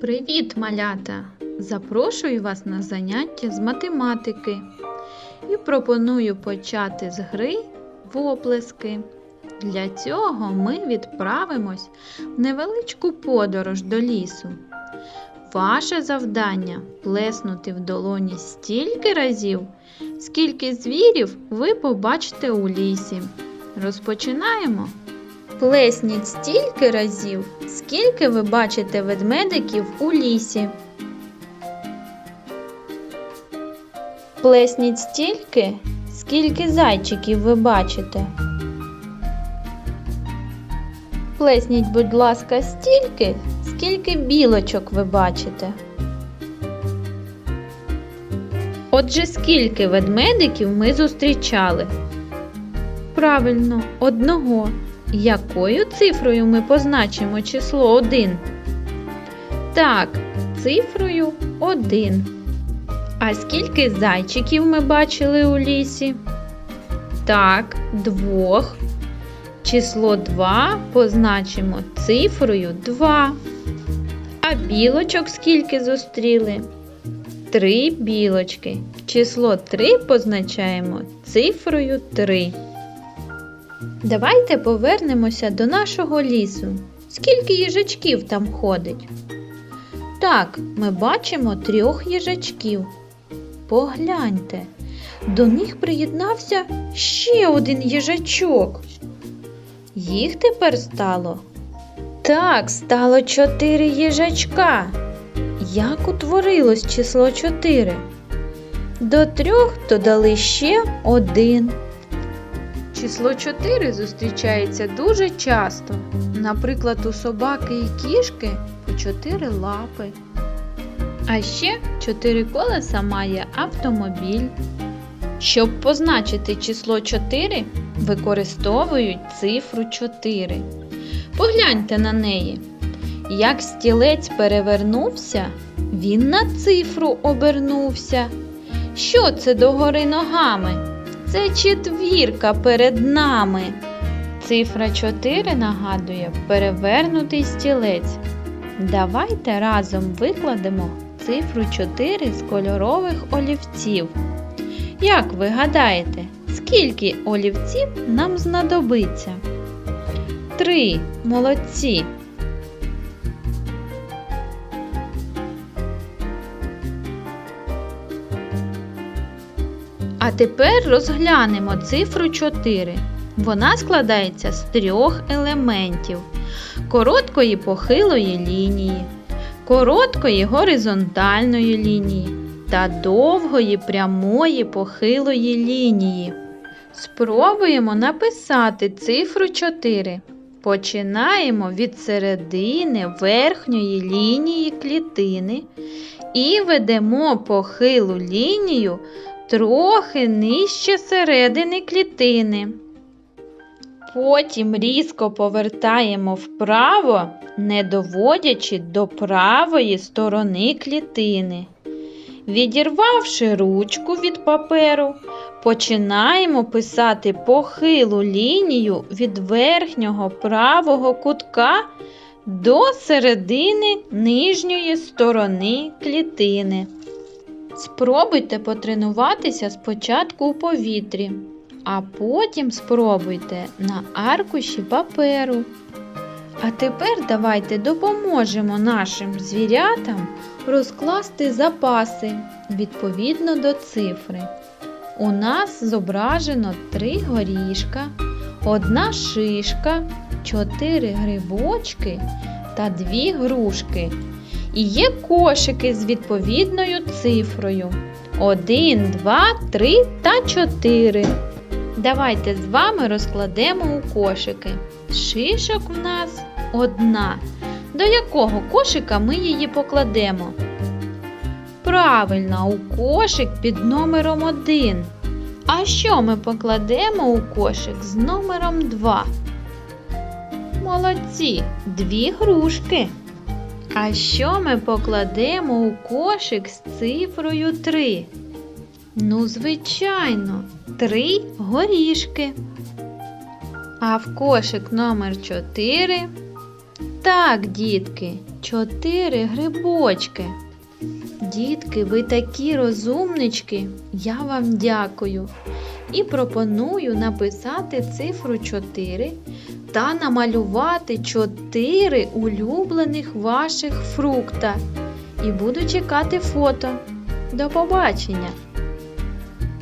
Привіт, малята! Запрошую вас на заняття з математики і пропоную почати з гри в оплески. Для цього ми відправимось в невеличку подорож до лісу. Ваше завдання плеснути в долоні стільки разів, скільки звірів ви побачите у лісі. Розпочинаємо. Плесніть стільки разів, скільки ви бачите ведмедиків у лісі. Плесніть стільки, скільки зайчиків ви бачите. Плесніть, будь ласка, стільки, скільки білочок ви бачите. Отже, скільки ведмедиків ми зустрічали? Правильно, одного. Якою цифрою ми позначимо число 1? Так, цифрою 1. А скільки зайчиків ми бачили у лісі? Так, двох. Число 2 позначимо цифрою 2. А білочок скільки зустріли? Три білочки. Число 3 позначаємо цифрою 3. Давайте повернемося до нашого лісу. Скільки їжачків там ходить? Так, ми бачимо трьох їжачків. Погляньте, до них приєднався ще один їжачок. Їх тепер стало? Так, стало чотири їжачка. Як утворилось число чотири? До трьох додали ще один. Число 4 зустрічається дуже часто. Наприклад, у собаки і кішки по 4 лапи. А ще 4 колеса має автомобіль. Щоб позначити число 4, використовують цифру 4. Погляньте на неї. Як стілець перевернувся, він на цифру обернувся. Що це догори ногами? Це четвірка перед нами. Цифра 4 нагадує перевернутий стілець. Давайте разом викладемо цифру 4 з кольорових олівців. Як ви гадаєте, скільки олівців нам знадобиться? Три. Молодці. А тепер розглянемо цифру 4. Вона складається з трьох елементів: короткої похилої лінії, короткої горизонтальної лінії та довгої прямої похилої лінії. Спробуємо написати цифру 4. Починаємо від середини верхньої лінії клітини і ведемо похилу лінію трохи нижче середини клітини. Потім різко повертаємо вправо, не доводячи до правої сторони клітини. Відірвавши ручку від паперу, починаємо писати похилу лінію від верхнього правого кутка до середини нижньої сторони клітини. Спробуйте потренуватися спочатку у повітрі, а потім спробуйте на аркуші паперу. А тепер давайте допоможемо нашим звірятам розкласти запаси відповідно до цифри. У нас зображено три горішка, одна шишка, чотири грибочки та дві грушки. І є кошики з відповідною цифрою 1, 2, 3 та 4. Давайте з вами розкладемо у кошики. Шишок в нас одна. До якого кошика ми її покладемо? Правильно, у кошик під номером 1. А що ми покладемо у кошик з номером 2? Молодці, дві грушки. А що ми покладемо у кошик з цифрою 3? Ну, звичайно, три горішки. А в кошик номер 4 так, дітки, чотири грибочки. Дітки, ви такі розумнички. Я вам дякую. І пропоную написати цифру 4 та намалювати 4 улюблених ваших фрукта. І буду чекати фото. До побачення!